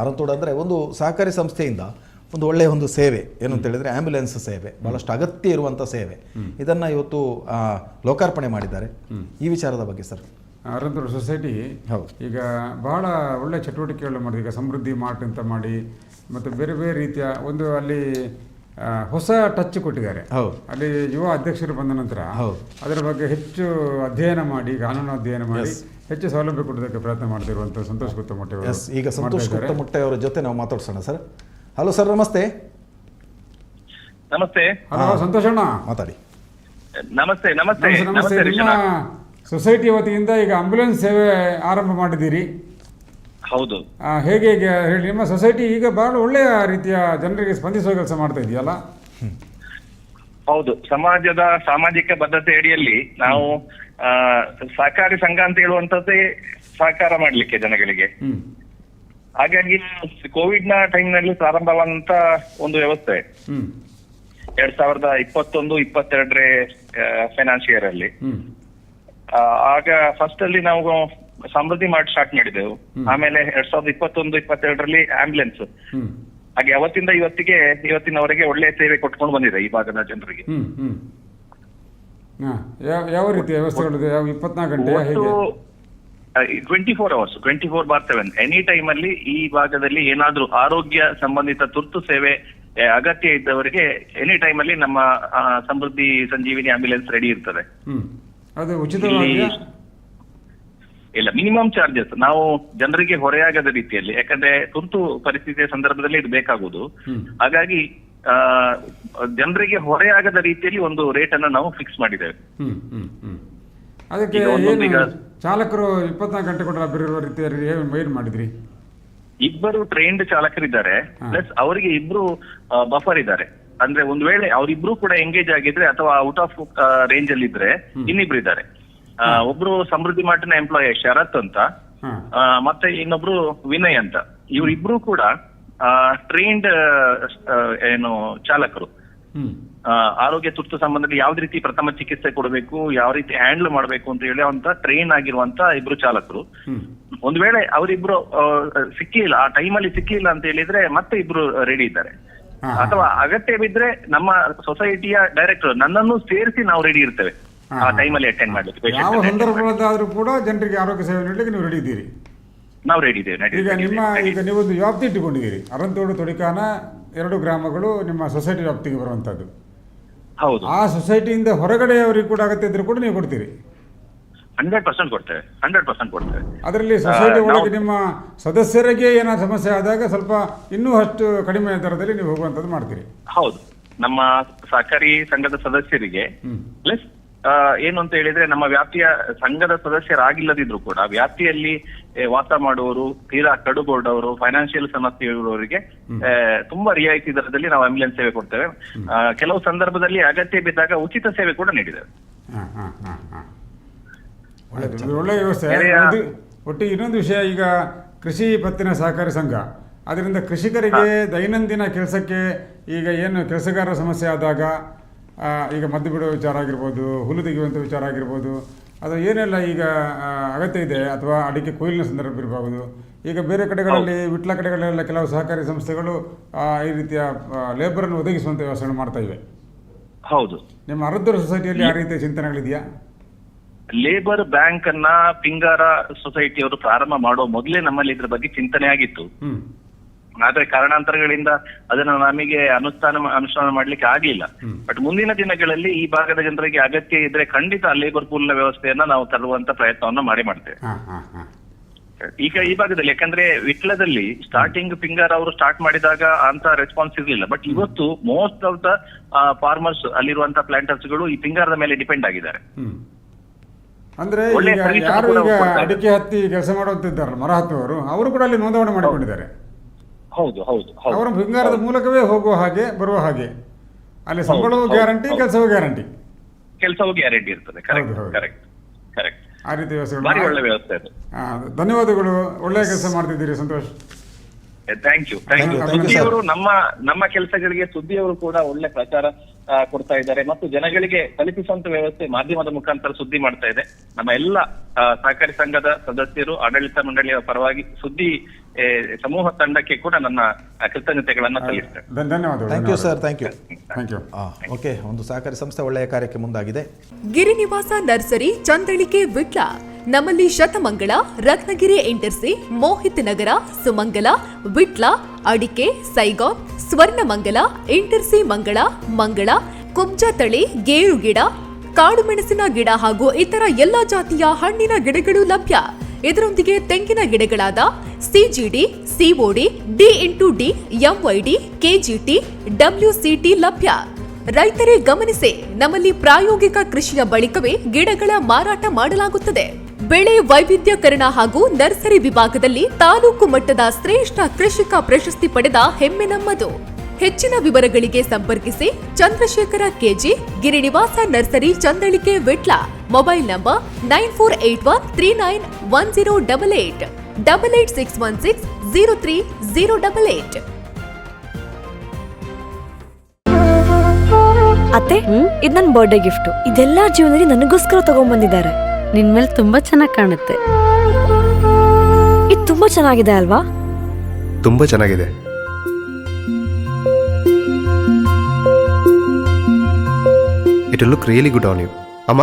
ಆರಂತೋಡ್ ಅಂದರೆ ಒಂದು ಸಹಕಾರಿ ಸಂಸ್ಥೆಯಿಂದ ಒಂದು ಒಳ್ಳೆಯ ಒಂದು ಸೇವೆ. ಏನು ಅಂತ ಹೇಳಿದ್ರೆ ಆ್ಯಂಬುಲೆನ್ಸ್ ಸೇವೆ ಬಹಳಷ್ಟು ಅಗತ್ಯ ಇರುವಂಥ ಸೇವೆ. ಇದನ್ನ ಇವತ್ತು ಲೋಕಾರ್ಪಣೆ ಮಾಡಿದ್ದಾರೆ. ಈ ವಿಚಾರದ ಬಗ್ಗೆ ಸರ್. ಆರಂತರ ಸೊಸೈಟಿ ಹೌದು. ಈಗ ಬಹಳ ಒಳ್ಳೆ ಚಟುವಟಿಕೆಗಳು ಮಾಡಿದೆ. ಈಗ ಸಮೃದ್ಧಿ ಮಾರ್ಟ್ ಅಂತ ಮಾಡಿ ಮತ್ತು ಬೇರೆ ಬೇರೆ ರೀತಿಯ ಒಂದು ಅಲ್ಲಿ ಹೊಸ ಟಚ್ ಕೊಟ್ಟಿದ್ದಾರೆ. ಹೌದು. ಅಲ್ಲಿ ಯುವ ಅಧ್ಯಕ್ಷರು ಬಂದ ನಂತರ ಹೌದು. ಅದರ ಬಗ್ಗೆ ಹೆಚ್ಚು ಅಧ್ಯಯನ ಮಾಡಿ ಕಾನೂನು ಅಧ್ಯಯನ ಮಾಡಿ ಹೆಚ್ಚು ಸೌಲಭ್ಯ ಕೊಡೋದಕ್ಕೆ ಪ್ರಯತ್ನ ಮಾಡ್ತಿರುವಂಥ ಸಂತೋಷ್ ಗುಪ್ತ ಅವರು ಎಸ್ ಈಗ ಸಂತೋಷ್ ಗುಪ್ತ ಮೊಟ್ಟೆ ಅವರ ಜೊತೆ ನಾವು ಮಾತಾಡ್ಸೋಣ ಸರ್. ಹಲೋ ಸರ್ ನಮಸ್ತೆ. ನಮಸ್ತೆ. ಹಲೋ ಸಂತೋಷಣ್ಣ ಮಾತಾಡಿ. ನಮಸ್ತೆ ನಮಸ್ತೆ. ನಮಸ್ತೆ ನಿಮ್ಮ ಸೊಸೈಟಿ ವತಿಯಿಂದ ಈಗ ಆಂಬ್ಯುಲೆನ್ಸ್ ಸೇವೆ ಆರಂಭ ಮಾಡಿದ್ದೀರಿ. ಹೌದು. ಆ, ಹೇಗೆ ಹೇಗೆ ಹೇಳಿ ನಿಮ್ಮ ಸೊಸೈಟಿ ಈಗ ಬಹಳ ಒಳ್ಳೆಯ ರೀತಿಯ ಜನರಿಗೆ ಸ್ಪಂದಿಸುವ ಕೆಲಸ ಮಾಡ್ತಾ ಇದೆಯಲ್ಲ? ಹೌದು. ಸಮಾಜದ ಸಾಮಾಜಿಕ ಬದ್ಧತೆ ಅಡಿಯಲ್ಲಿ ನಾವು ಸಹಕಾರಿ ಸಂಘ ಅಂತ ಹೇಳುವಂತದ್ದೇ ಸಹಕಾರ ಮಾಡ್ಲಿಕ್ಕೆ ಜನಗಳಿಗೆ. ಹಾಗಾಗಿ ಕೋವಿಡ್ನ ಟೈಮ್ನಲ್ಲಿ ಪ್ರಾರಂಭವಾದಂತ ಒಂದು ವ್ಯವಸ್ಥೆ. ಎರಡ್ ಸಾವಿರದ ಇಪ್ಪತ್ತೊಂದು ಇಪ್ಪತ್ತೆರಡರ ಫೈನಾನ್ಷಿಯರ್ ಅಲ್ಲಿ. ಆ, ಆಗ ಫಸ್ಟ್ ಅಲ್ಲಿ ನಾವು ಸಮೃದ್ಧಿ ಮಾಡಿ ಸ್ಟಾರ್ಟ್ ಮಾಡಿದೆವು. ಆಮೇಲೆ ಎರಡ್ ಸಾವಿರದ ಇಪ್ಪತ್ತೊಂದು ಇಪ್ಪತ್ತೆರಡರಲ್ಲಿ ಆಂಬ್ಯುಲೆನ್ಸ್ ಹಾಗೆ ಅವತ್ತಿಂದ ಇವತ್ತಿಗೆ ಇವತ್ತಿನವರೆಗೆ ಒಳ್ಳೆ ಸೇವೆ ಕೊಟ್ಕೊಂಡು ಬಂದಿದೆ ಈ ಭಾಗದ ಜನರಿಗೆ. ಯಾವ ರೀತಿಯ ವ್ಯವಸ್ಥೆಗಳಿದೆ? ಯಾವ ಇಪ್ಪತ್ನಾಲ್ಕು ಗಂಟೆ ಹೇಗೆ? Twenty four hours twenty four by seven any time ಅಲ್ಲಿ ಈ ಭಾಗದಲ್ಲಿ ಏನಾದ್ರೂ ಆರೋಗ್ಯ ಸಂಬಂಧಿತ ತುರ್ತು ಸೇವೆ ಅಗತ್ಯ ಇದ್ದವರಿಗೆ ಎನಿ ಟೈಮ್ ಅಲ್ಲಿ ನಮ್ಮ ಸಮೃದ್ಧಿ ಸಂಜೀವಿನಿ ಆಂಬ್ಯುಲೆನ್ಸ್ ರೆಡಿ ಇರ್ತದೆ. ಅದು ಇಲ್ಲ ಮಿನಿಮಮ್ ಚಾರ್ಜಸ್ ನಾವು ಜನರಿಗೆ ಹೊರೆಯಾಗದ ರೀತಿಯಲ್ಲಿ ಯಾಕಂದ್ರೆ ತುರ್ತು ಪರಿಸ್ಥಿತಿಯ ಸಂದರ್ಭದಲ್ಲಿ ಇದು ಬೇಕಾಗುವುದು. ಹಾಗಾಗಿ ಜನರಿಗೆ ಹೊರೆಯಾಗದ ರೀತಿಯಲ್ಲಿ ಒಂದು ರೇಟ್ ಅನ್ನ ನಾವು ಫಿಕ್ಸ್ ಮಾಡಿದ್ದೇವೆ. ಅದಕ್ಕೆ ಚಾಲಕರು ಇಪ್ಪತ್ನಾಲ್ಕು ಗಂಟೆ ಕೂಡ ಲಭ್ಯವಿರುವ ರೀತಿಯಲ್ಲಿ ಏನು ಮಾಡಿದ್ರಿ? ಇಬ್ಬರು ಟ್ರೈನ್ಡ್ ಚಾಲಕರಿದ್ದಾರೆ. ಪ್ಲಸ್ ಅವರಿಗೆ ಇಬ್ರು ಬಫರ್ ಇದ್ದಾರೆ. ಅಂದ್ರೆ ಒಂದ್ ವೇಳೆ ಅವರಿಬ್ರು ಕೂಡ ಎಂಗೇಜ್ ಆಗಿದ್ರೆ ಅಥವಾ ಔಟ್ ಆಫ್ ರೇಂಜ್ ಅಲ್ಲಿ ಇದ್ರೆ ಇನ್ನಿಬ್ರು ಇದ್ದಾರೆ. ಒಬ್ರು ಸಮೃದ್ಧಿ ಮಾಡಿನ ಎಂಪ್ಲಾಯ್ ಶರತ್ ಅಂತ ಮತ್ತೆ ಇನ್ನೊಬ್ರು ವಿನಯ್ ಅಂತ. ಇವ್ರಿಬ್ರು ಕೂಡ ಟ್ರೈನ್ಡ್ ಏನು ಚಾಲಕರು. ಆರೋಗ್ಯ ತುರ್ತು ಸಂಬಂಧದಲ್ಲಿ ಯಾವ ರೀತಿ ಪ್ರಥಮ ಚಿಕಿತ್ಸೆ ಕೊಡಬೇಕು ಯಾವ ರೀತಿ ಹ್ಯಾಂಡಲ್ ಮಾಡಬೇಕು ಅಂತ ಹೇಳಿ ಅಂತ ಟ್ರೈನ್ ಆಗಿರುವಂತ ಇಬ್ರು ಚಾಲಕರು. ಒಂದ್ ವೇಳೆ ಅವರಿಬ್ರು ಸಿಕ್ಕಿಲ್ಲ ಆ ಟೈಮಲ್ಲಿ ಸಿಕ್ಕಿಲ್ಲ ಅಂತ ಹೇಳಿದ್ರೆ ಮತ್ತೆ ಇಬ್ರು ರೆಡಿ ಇದ್ದಾರೆ. ಅಥವಾ ಅಗತ್ಯ ಬಿದ್ರೆ ನಮ್ಮ ಸೊಸೈಟಿಯ ಡೈರೆಕ್ಟರ್ ನನ್ನನ್ನು ಸೇರಿಸಿ ನಾವು ರೆಡಿ ಇರ್ತೇವೆ. ಆ. ಟೈಮಲ್ಲಿ ಅಟೆಂಡ್ ಮಾಡ್ಲಿಕ್ಕೆ. ಯಾವ ಕೂಡ ಜನರಿಗೆ ಆರೋಗ್ಯ ಸೇವೆ ನೀಡಲಿಕ್ಕೆ ನೀವು ರೆಡಿ ಇದ್ದೀರಿ. ನಾವು ರೆಡಿ ಇದ್ದೇವೆ ಈಗ ನಿಮ್ಮ ಈಗ ನೀವು ಒಂದು ವ್ಯಾಪ್ತಿ ಇಟ್ಟುಕೊಂಡಿದ್ದೀರಿ. ಅರಂತೋಡು ತೊಡಿಕಾನ ಎರಡು ಗ್ರಾಮಗಳು ನಿಮ್ಮ ಸೊಸೈಟಿ ವ್ಯಾಪ್ತಿಗೆ ಬರುವಂತದ್ದು ಹೌದು. ಆ ಸೊಸೈಟಿಯಿಂದ ಹೊರಗಡೆಯವರಿಗೆ ಕೂಡ ಅಗತ್ಯ ಇದ್ರೆ ಕೂಡ ನೀವು ಕೊಡ್ತೀರಿ. ಹಂಡ್ರೆಡ್ ಪರ್ಸೆಂಟ್ ಕೊಡ್ತೇವೆ ಹಂಡ್ರೆಡ್ ಪರ್ಸೆಂಟ್ ಕೊಡ್ತೇವೆ. ಅದರಲ್ಲಿ ಸೊಸೈಟಿ ಒಳಗೆ ನಿಮ್ಮ ಸದಸ್ಯರಿಗೆ ಏನಾದ್ರು ಸಮಸ್ಯೆ ಆದಾಗ ಸ್ವಲ್ಪ ಇನ್ನೂ ಅಷ್ಟು ಕಡಿಮೆ ದರದಲ್ಲಿ ನೀವು ಹೋಗುವಂತದ್ದು ಮಾಡ್ತೀರಿ. ಹೌದು. ನಮ್ಮ ಸಹಕಾರಿ ಸಂಘದ ಸದಸ್ಯರಿಗೆ ಪ್ಲಸ್ ಏನು ಅಂತ ಹೇಳಿದ್ರೆ ನಮ್ಮ ವ್ಯಾಪ್ತಿಯ ಸಂಘದ ಸದಸ್ಯರಾಗಿಲ್ಲದಿದ್ರು ಕೂಡ ವ್ಯಾಪ್ತಿಯಲ್ಲಿ ವಾಸ ಮಾಡುವವರು ತೀರಾ ಕಡುಗೋಡವರು ಫೈನಾನ್ಷಿಯಲ್ ಸಮಸ್ಯೆ ಇರುವವರಿಗೆ ತುಂಬಾ ರಿಯಾಯಿತಿ ದರದಲ್ಲಿ ನಾವು ಆಂಬ್ಯುಲೆನ್ಸ್ ಸೇವೆ ಕೊಡ್ತೇವೆ. ಆ, ಕೆಲವು ಸಂದರ್ಭದಲ್ಲಿ ಅಗತ್ಯ ಬಿದ್ದಾಗ ಉಚಿತ ಸೇವೆ ಕೂಡ ನೀಡಿದ್ದೇವೆ. ಒಳ್ಳೆ ವ್ಯವಸ್ಥೆ. ಒಟ್ಟಿಗೆ ಇನ್ನೊಂದು ವಿಷಯ ಈಗ ಕೃಷಿ ಪತ್ತಿನ ಸಹಕಾರಿ ಸಂಘ. ಅದರಿಂದ ಕೃಷಿಕರಿಗೆ ದೈನಂದಿನ ಕೆಲಸಕ್ಕೆ ಈಗ ಏನು ಕೆಲಸಗಾರರ ಸಮಸ್ಯೆ ಆದಾಗ ಈಗ ಮದ್ದು ಬಿಡುವ ವಿಚಾರ ಆಗಿರ್ಬೋದು ಹುಲ್ಲು ತೆಗೆಯುವಂಥ ವಿಚಾರ ಆಗಿರ್ಬೋದು ಅದು ಏನೆಲ್ಲ ಈಗ ಅಗತ್ಯ ಇದೆ ಅಥವಾ ಅಡಿಕೆ ಕೊಯ್ಲಿನ ಸಂದರ್ಭ ಇರಬಹುದು. ಈಗ ಬೇರೆ ಕಡೆಗಳಲ್ಲಿ ವಿಟ್ಲ ಕಡೆಗಳೆಲ್ಲ ಕೆಲವು ಸಹಕಾರಿ ಸಂಸ್ಥೆಗಳು ಈ ರೀತಿಯ ಲೇಬರನ್ನು ಒದಗಿಸುವಂಥ ವ್ಯವಸ್ಥೆಗಳು ಮಾಡ್ತಾ ಇವೆ. ಹೌದು. ನಿಮ್ಮ ಅರದ್ದೂರು ಸೊಸೈಟಿಯಲ್ಲಿ ಆ ರೀತಿಯ ಚಿಂತನೆಗಳಿದೆಯಾ ಲೇಬರ್ ಬ್ಯಾಂಕ್ ಅನ್ನ ಪಿಂಗಾರ ಸೊಸೈಟಿಯವರು ಪ್ರಾರಂಭ ಮಾಡೋ ಮೊದಲೇ ನಮ್ಮಲ್ಲಿ ಇದ್ರ ಬಗ್ಗೆ ಚಿಂತನೆ ಆಗಿತ್ತು. ಆದ್ರೆ ಕಾರಣಾಂತರಗಳಿಂದ ಅದನ್ನ ನಮಗೆ ಅನುಷ್ಠಾನ ಅನುಷ್ಠಾನ ಮಾಡ್ಲಿಕ್ಕೆ ಆಗ್ಲಿಲ್ಲ ಬಟ್ ಮುಂದಿನ ದಿನಗಳಲ್ಲಿ ಈ ಭಾಗದ ಜನರಿಗೆ ಅಗತ್ಯ ಇದ್ರೆ ಖಂಡಿತ ಲೇಬರ್ ಪೂಲ್ನ ವ್ಯವಸ್ಥೆಯನ್ನ ನಾವು ತರುವಂತ ಪ್ರಯತ್ನವನ್ನ ಮಾಡಿ ಮಾಡ್ತೇವೆ. ಈಗ ಈ ಭಾಗದಲ್ಲಿ ಯಾಕಂದ್ರೆ ವಿಟ್ಲದಲ್ಲಿ ಸ್ಟಾರ್ಟಿಂಗ್ ಫಿಂಗರ್ ಅವರು ಸ್ಟಾರ್ಟ್ ಮಾಡಿದಾಗ ಅಂತ ರೆಸ್ಪಾನ್ಸ್ ಇರ್ಲಿಲ್ಲ. ಬಟ್ ಇವತ್ತು ಮೋಸ್ಟ್ ಆಫ್ ದ ಫಾರ್ಮರ್ಸ್ ಅಲ್ಲಿರುವಂತ ಪ್ಲಾಂಟರ್ಸ್ಗಳು ಈ ಪಿಂಗಾರದ ಮೇಲೆ ಡಿಪೆಂಡ್ ಆಗಿದ್ದಾರೆ. ಅಂದ್ರೆ ಒಳ್ಳೆ ಯಾರು ಈಗ ಅಡಿಕೆ ಹತ್ತಿ ಕೆಲಸ ಮಾಡುವಂತಿದ್ದಾರೆ ಮರ ಅವರು ಕೂಡ ಅಲ್ಲಿ ನೋಂದಣಿ ಮಾಡಿಕೊಂಡಿದ್ದಾರೆ. ಹೌದು ಹೌದು ಹೌದು. ಅವರ ಬಂಗಾರದ ಮೂಲಕವೇ ಹೋಗುವ ಹಾಗೆ ಬರುವ ಹಾಗೆ. ಅಲ್ಲಿ ಸಂಬಳವೂ ಹೌದು, ಗ್ಯಾರಂಟಿ ಹೌದು. ಕೆಲಸವೂ ಗ್ಯಾರಂಟಿ. ಕೆಲಸವು ಗ್ಯಾರಂಟಿ ಇರ್ತದೆ. ಕರೆಕ್ಟ್ ಹೌದು, ಹೌದು. ಕರೆಕ್ಟ್ ಕರೆಕ್ಟ್ ಆ ರೀತಿ ಭಾರಿ ಒಳ್ಳೆ ವ್ಯವಸ್ಥೆಗಳು ವ್ಯವಸ್ಥೆ ಅದು. ಆ, ಧನ್ಯವಾದಗಳು. ಒಳ್ಳೆಯ ಕೆಲಸ ಮಾಡ್ತಿದ್ದೀರಿ Santosh. Thank you thank you ಸುದ್ದಿಯವರು ನಮ್ಮ ನಮ್ಮ ಕೆಲಸಗಳಿಗೆ ಸುದ್ದಿಯವರು ಕೂಡ ಒಳ್ಳೆ ಪ್ರಚಾರ ಆ, ಕೊಡ್ತಾ ಇದ್ದಾರೆ ಮತ್ತು ಜನಗಳಿಗೆ ತಲುಪಿಸುವಂತ ವ್ಯವಸ್ಥೆ ಮಾಧ್ಯಮದ ಮುಖಾಂತರ ಸುದ್ದಿ ಮಾಡ್ತಾ ಇದೆ. ನಮ್ಮ ಎಲ್ಲ ಆ, ಸಹಕಾರಿ ಸಂಘದ ಸದಸ್ಯರು ಆಡಳಿತ ಮಂಡಳಿಯ ಪರವಾಗಿ ಸುದ್ದಿ ಸಮೂಹ ತಂಡಕ್ಕೆ ಕೂಡ ನನ್ನ ಕೃತಜ್ಞತೆಗಳನ್ನು ಸಲ್ಲಿಸ್ತೇನೆ. ಧನ್- ಧನ್ಯವಾದಗಳು. Thank you sir thank you thank you okay ಒಂದು ಸಹಕಾರಿ ಸಂಸ್ಥೆ ಒಳ್ಳೆಯ ಕಾರ್ಯಕ್ಕೆ ಮುಂದಾಗಿದೆ. ಗಿರಿನಿವಾಸ ನರ್ಸರಿ ಚಂದಳಿಕೆ ವಿಟ್ಲ ನಮ್ಮಲ್ಲಿ ಶತಮಂಗಳ ರತ್ನಗಿರಿ ಇಂಟರ್ಸಿ ಮೋಹಿತ್ ನಗರ ಸುಮಂಗಲ ವಿಟ್ಲ ಅಡಿಕೆ ಸೈಗಾನ್ ಸ್ವರ್ಣಮಂಗಲ ಇಂಟರ್ಸಿ ಮಂಗಳ ಮಂಗಳ ಕುಬ್ಜ ತಳಿ ಗೇರು ಗಿಡ ಕಾಡು ಮೆಣಸಿನ ಗಿಡ ಹಾಗೂ ಇತರ ಎಲ್ಲಾ ಜಾತಿಯ ಹಣ್ಣಿನ ಗಿಡಗಳು ಲಭ್ಯ. ಇದರೊಂದಿಗೆ ತೆಂಗಿನ ಗಿಡಗಳಾದ CGD COD D into D MYD KGT WCT ಲಭ್ಯ. ರೈತರೇ ಗಮನಿಸಿ, ನಮ್ಮಲ್ಲಿ ಪ್ರಾಯೋಗಿಕ ಕೃಷಿಯ ಬಳಿಕವೇ ಗಿಡಗಳ ಮಾರಾಟ ಮಾಡಲಾಗುತ್ತದೆ. ಬೆಳೆ ವೈವಿಧ್ಯಕರಣ ಹಾಗೂ ನರ್ಸರಿ ವಿಭಾಗದಲ್ಲಿ ತಾಲೂಕು ಮಟ್ಟದ ಶ್ರೇಷ್ಠ ಕೃಷಿಕ ಪ್ರಶಸ್ತಿ ಪಡೆದ ಹೆಮ್ಮೆ ನಮ್ಮದು ಹೆಚ್ಚಿನ ವಿವರಗಳಿಗೆ ಸಂಪರ್ಕಿಸಿ Chandrashekhar KG Girinivasa nursery, Chandalike, Vitla. Mobile number nine four eight one three nine one zero double eight double eight six one six zero three zero double eight. ಅತ್ತೆ ಇದು ನನ್ನ ಬರ್ಡೇ ಗಿಫ್ಟ್ ಇದೆಲ್ಲ ಜೀವನದಲ್ಲಿ ನನಗೋಸ್ಕರ ತಗೊಂಡ್ಬಂದಿದ್ದಾರೆ ನಿನ್ ಮೇಲೆ ತುಂಬಾ ಚೆನ್ನಾಗಿ ಕಾಣುತ್ತೆ. ಇದು ತುಂಬಾ ಚೆನ್ನಾಗಿದೆ ಅಲ್ವಾ? ತುಂಬಾ ಚೆನ್ನಾಗಿದೆ. It look really good on you ಅಮ್ಮ?